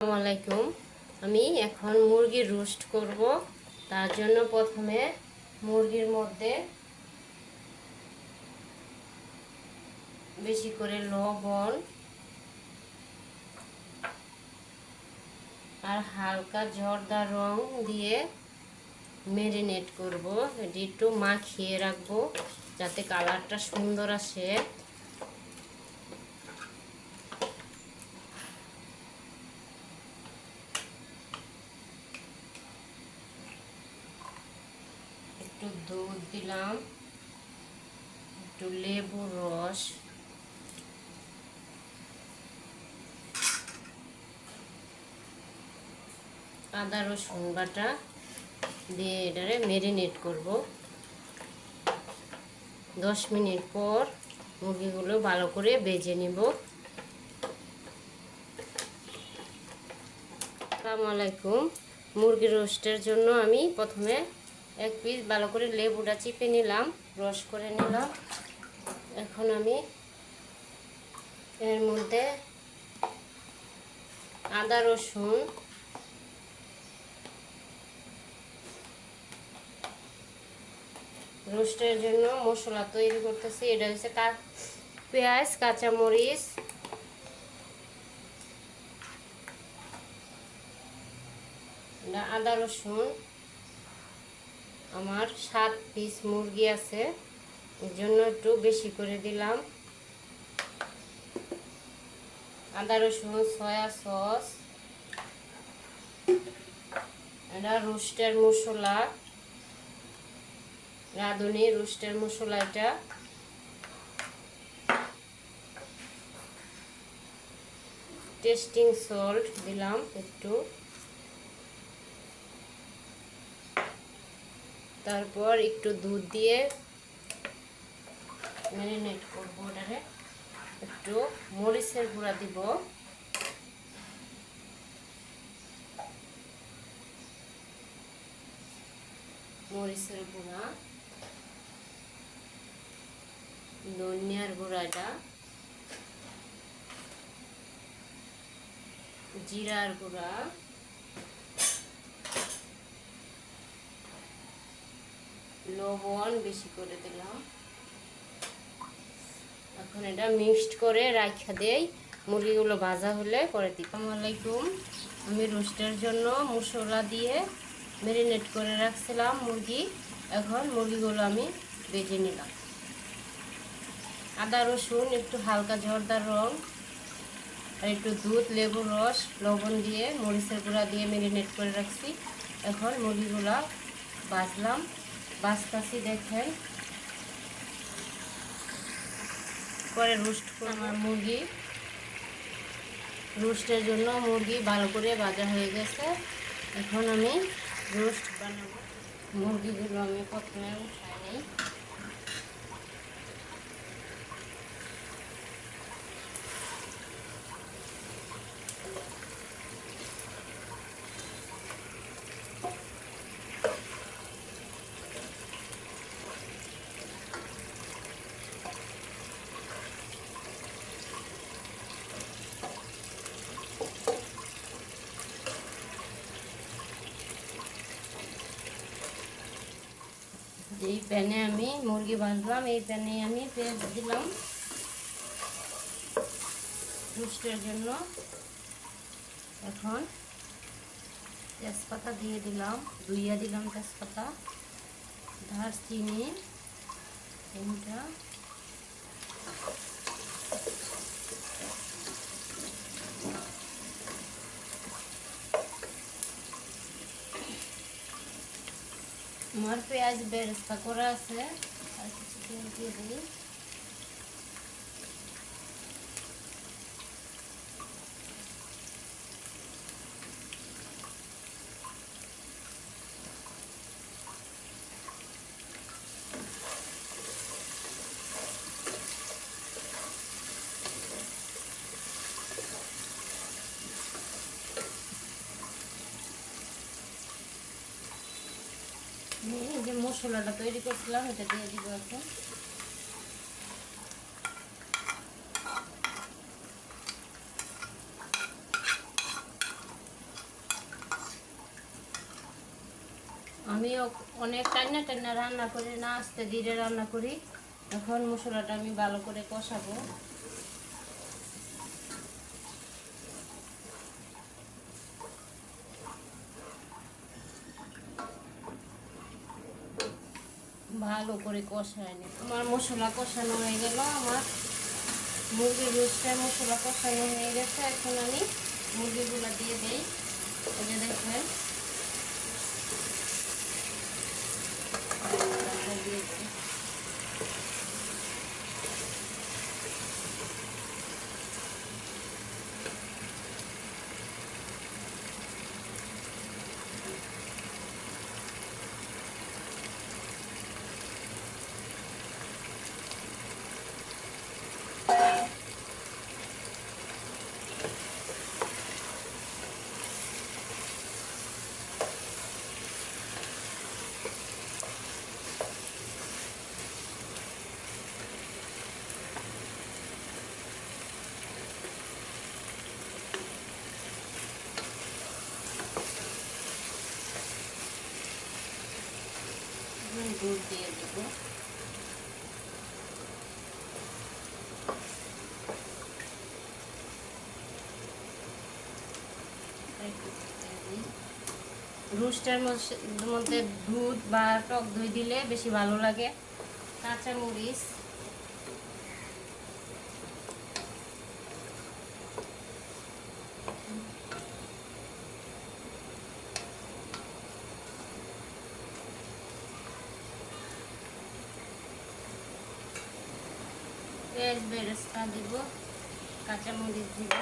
আলাইকুম। আমি এখন মুরগির রোস্ট করব। তার জন্য প্রথমে মুরগির মধ্যে বেশি করে লবণ আর হালকা জর্দা রং দিয়ে ম্যারিনেট করব। এটি একটু মাখিয়ে রাখব যাতে কালারটা সুন্দর আসে। দুধ দিলাম, একটু লেবুর রস। আদা রসুন বাটা দিয়ে এটারে ম্যারিনেট করব। দশ মিনিট পর মুরগিগুলো ভালো করে বেজে নিব। আসসালামু আলাইকুম। মুরগি রোস্টের জন্য আমি প্রথমে এক পিস ভালো করে লেবুটা চিপে নিলাম, রস করে নিলাম। এখন আমি এর মধ্যে আদা, রসুন, রোস্টের জন্য মশলা তৈরি করতেছি। এটা হচ্ছে কা, পেঁয়াজ, কাঁচামরিচ আদা, রসুন আমার সাত পিস মুরগি আছে, এর জন্য একটু বেশি করে দিলাম। আদা, রসুন, সয়া সস, এটা রোস্টের মশলা, রাঁধুনি রোস্টের মশলা এটা। টেস্টিং সল্ট দিলাম একটু। তারপর একটু দুধ দিয়ে ম্যারিনেট করব ওটারে একটু মরিচের গুঁড়া দিব। মরিচের গুঁড়া। ধনিয়ার গুঁড়াটা জিরার গুঁড়া। লবণ বেশি করে দিলাম। এখন এটা মিক্সড করে রাখা দেই। মুরগিগুলো ভাজা হলে করে দিই। আলাইকুম। আমি রোস্টের জন্য মশলা দিয়ে ম্যারিনেট করে রাখছিলাম মুরগি। এখন মুরগিগুলো আমি বেজে নিলাম। আদা, রসুন, একটু হালকা জর্দার রং আর একটু দুধ, লেবুর রস, লবণ দিয়ে মরিচের গুঁড়া দিয়ে ম্যারিনেট করে রাখছি। এখন মুরগিগুলো বাজলাম বাজতাছি দেখেন পরে রোস্ট আমার মুরগি। রোস্টের জন্য মুরগি ভালো করে বাজা হয়ে গেছে। এখন আমি রোস্ট বানাবো। মুরগিগুলো আমি প্রথমে উঠাই নিই। এই প্যানে আমি মুরগি বাঁধলাম, এই প্যানে আমি পেঁয়াজ দিলাম। রুস্টের জন্য এখন তেজপাতা দিয়ে দিলাম ধুইয়া দিলাম তেজপাতা, দারচিনি, তিনটা। আমার পেঁয়াজ বেরেস্তা করা আছে আর কিছু দিয়ে দিই যে মশলাটা তৈরি করছিলাম, এটা দিয়ে দিব এখন। আমি অনেক টান্না টান্না রান্না করি না আস্তে ধীরে রান্না করি। এখন মশলাটা আমি ভালো করে কষাবো। ভালো করে কষায় নি আমার মশলা কষানো হয়ে গেল, আমার মুরগির রোস্টের মশলা কষানো হয়ে গেছে। এখন আমি মুরগিগুলো দিয়ে দিই। ওই যে দেখবেন দিয়ে দিই। এখন দুধ দিয়ে দেব রুস্টার মধ্যে দুধ বা টক দই দিলে বেশি ভালো লাগে। কাঁচা মরিচ পেঁয়াজ বেরেস্তা দিব কাঁচামরিচ দিব।